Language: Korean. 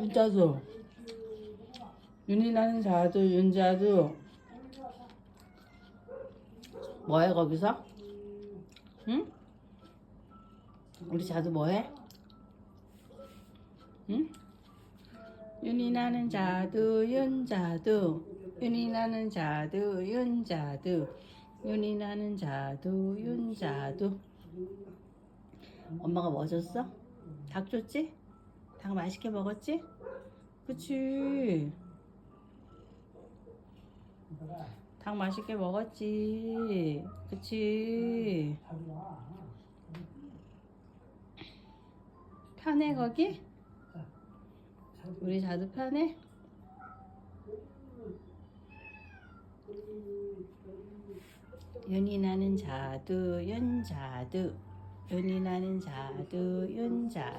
윤자도 윤이 나는 자두 윤자두 뭐해 거기서? 응? 우리 자두 뭐해? 응? 윤이 나는 자두 윤자두 윤이 나는 자두 윤자두 윤이 나는 자두 윤자두 엄마가 뭐 줬어? 닭 줬지? 닭 맛있게 먹었지? 그치 닭 맛있게 먹었지 그치 편해 거기? 우리 자두 편해? 윤이 나는 자두 윤자두 윤이 나는 자두 윤자